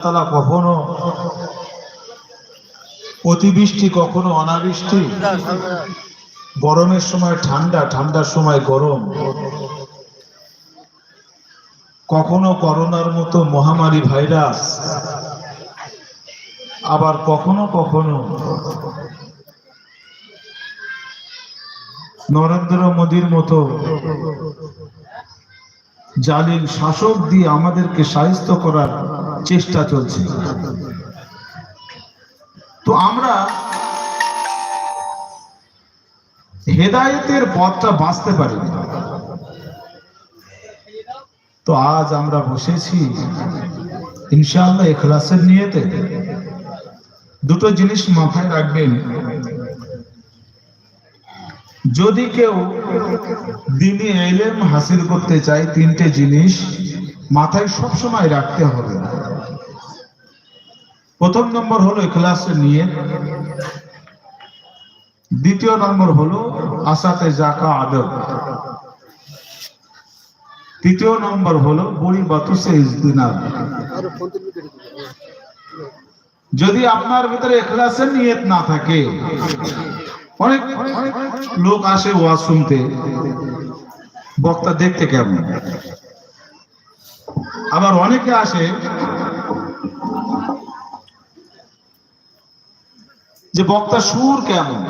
তালা কখনো অতিবৃষ্টি, কখনো অনাবৃষ্টি। গরমের সময় ঠান্ডা, ঠান্ডার সময় গরম। কখনো করোনার মতো মহামারী ভাইরাস। আবার কখনো কখনো নরেন্দ্র মোদীর মতো জালিম শাসক দিয়ে আমাদেরকে সাহিত্য করার চেষ্টা চলছে। তো আমরা হেদায়েতের পথটা বাঁচতে পারি তো আজ আমরা বসেছি ইনশাআল্লাহ এখলাসের নিয়েতে। দুটো জিনিস মাথায় রাখবেন। যদি কেউ দিনে এলেম হাসিল করতে চায় তিনটে জিনিস, মাথায় সব সময় রাখতে হবে। প্রথম নম্বর হলো ইখলাসের নিয়ে। দ্বিতীয় নম্বর হলো আসাতে জাকা আদব। তৃতীয় নম্বর হলো বড়ি বাতুসে ইজদিনার যদি আপনার ভিতরে এখলাসের নিয়ত না থাকে অনেক অনেক লোক আসে ওয়াজ শুনতে, বক্তা দেখতে কেমন? আবার অনেকে আসে যে বক্তা সুর কেমন?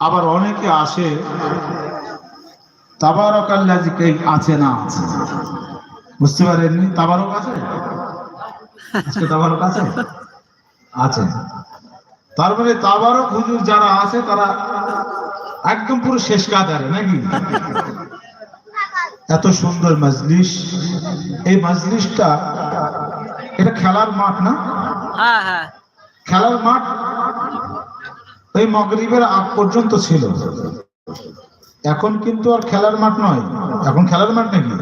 আবার অনেকে আসে তাবারক আল্লাহ আছে না আছে। বুঝতে পারেননি? তাবারক আছে? আজকে তাবারক আছে? আছে। তার মানে তাবারক হুজুর যারা আছে, তারা একদম পুরো শেষ কাতারে, নাকি? এত সুন্দর মজলিস। এই মজলিসটা, এটা খেলার মাঠ না? হ্যাঁ হ্যাঁ। খেলার মাঠ? ওই মগরিবের আগ পর্যন্ত ছিল। এখন কিন্তু আর খেলার মাঠ নয়। এখন খেলার মাঠ নাকি?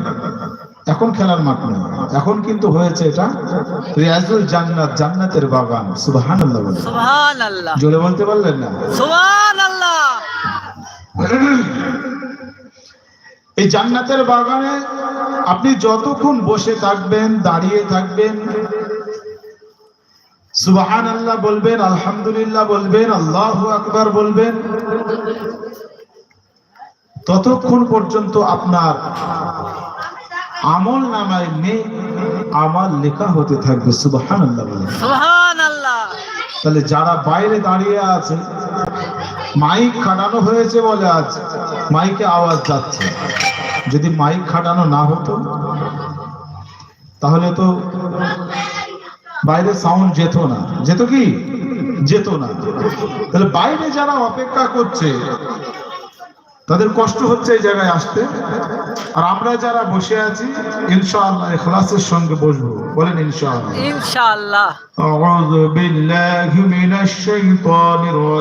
এখন খেলার মাঠ নয়। এখন কিন্তু হয়েছে এটা রিয়াজুল জান্নাত জান্নাতের বাগান। সুবহানাল্লাহ বলে। জোরে বলতে পারলেন না? এই জান্নাতের বাগানে আপনি যতক্ষণ বসে থাকবেন দাঁড়িয়ে থাকবেন সুবাহান আল্লাহ বলবেন আলহামদুলিল্লাহ বলবেন আল্লাহ আকবার বলবেন। ততক্ষণ পর্যন্ত আপনার আমল নামায় নেই আমার লেখা হতে থাকবে সুবাহান আল্লাহ আল্লাহ তাহলে যারা বাইরে দাঁড়িয়ে আছে মাইক খাটানো হয়েছে বলে আজ মাইকে আওয়াজ যাচ্ছে। যদি মাইক খাটানো না হতো তাহলে তো বাইরে সাউন্ড যেত না। যেত কি? যেত না। তাহলে বাইরে যারা অপেক্ষা করছে তাদের কষ্ট হচ্ছে এই জায়গায় আসতে। আর আমরা যারা বসে আছি ইনশাআল্লাহ সঙ্গে বসবো। বলেন ইনশাআল্লাহ। ইনশাআল্লাহ। আউযু বিল্লাহি মিনাশ শাইতানির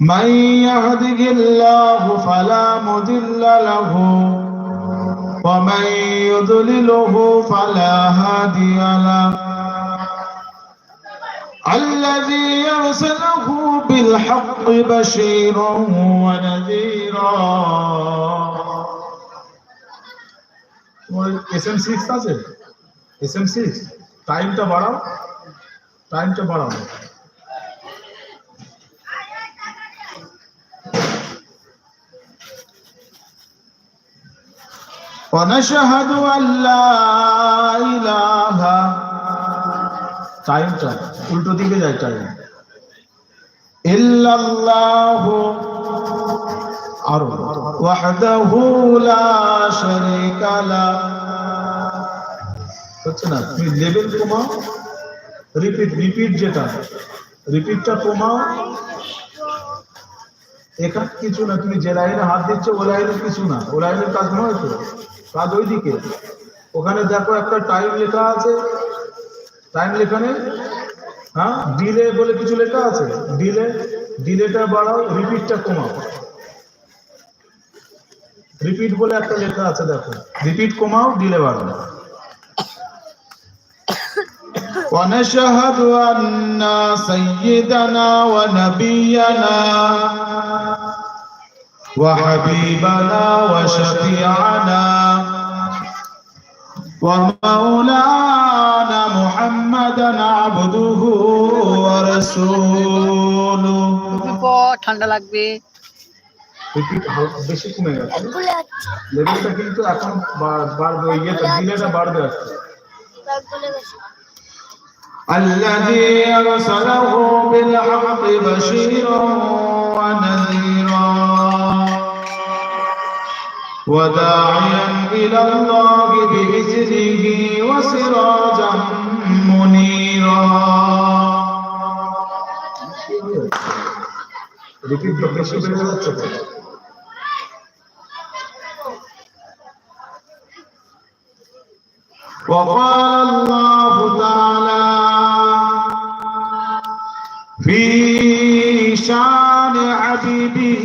من يهده الله فلا مضل له ومن يضلله فلا هادي له الذي يرسله بالحق بشيرا ونذيرا এস এম সিক্স আছে এস এম সিক্স টাইমটা বাড়াও টাইমটা বাড়াও ونشهد أن لا إله টাইমটা উল্টো দিকে যায় টাইম ইল্লাল্লাহু আর ওয়াহদাহু লা শারীকা লা হচ্ছে না তুমি লেভেল কমাও রিপিট রিপিট যেটা রিপিটটা কমাও এখানে কিছু না তুমি যে লাইনে হাত দিচ্ছ ও লাইনের কিছু না ও লাইনের কাজ নয় তো কাজ ওইদিকে ওখানে দেখো একটা টাইম লেখা আছে টাইম লেখা নেই হ্যাঁ ডিলে বলে কিছু লেখা আছে ডিলে ডিলেটা বাড়াও রিপিটটা কমাও রিপিট বলে একটা লেখা আছে দেখো রিপিট কমাও ডিলে বাড়াও ونشهد أن سيدنا ونبينا وحبيبنا وشفيعنا ومولانا محمدا عبده ورسوله একটু পর ঠান্ডা লাগবে রিপিট বেশি কমে গেছে লেভেলটা কিন্তু এখন বা- বাড়বে ইয়েটা ডিলেটা বাড়বে আজকে الذي أرسله بالحق بشيرا ونذيرا وداعيا إلى الله بإذنه وسراجا منيرا রিপিট বেশি বেড়ে যাচ্ছে তো। وقال الله تعالى في شان حبيبه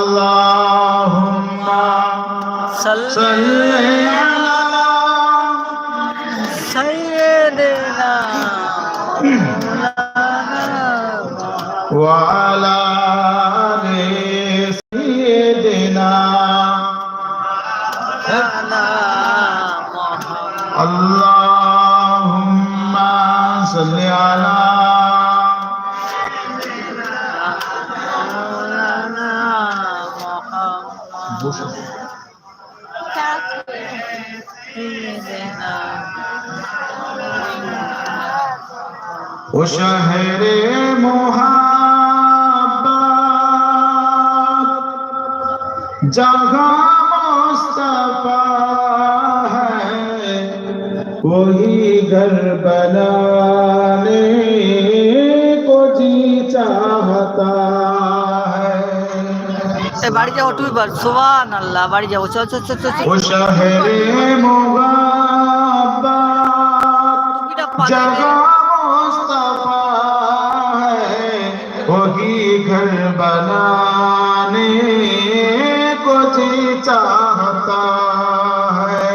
صل صل على سيدنا وعلى آل سيدنا مولانا محمد اللهم صل على ओ मोहा मोहब्बत जगह मुस्तफ़ा है वही घर बनाने को जी चाहता এ বাড়ি যাবো তুই বার সোবান আল্লাহ বাড়ি যাবো চল চল চল চল চল। वो शहर मोहब्बत টুপিটা পাতে দে। जहाँ मुस्तफा है वही घर बनाने को जी चाहता है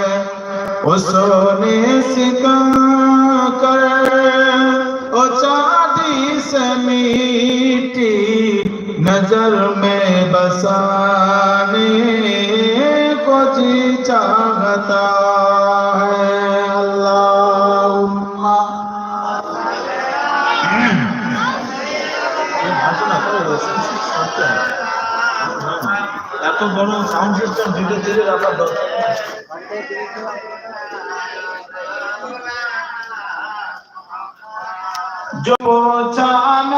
वो सोने सिका कर ओ चांदी से मीठी नजर में बसाने को जी चाहता है अल्लाहुम्मा এত বড় সাউন্ড সিস্টেম ধীরে ধীরে রাখার দরকার जो चाह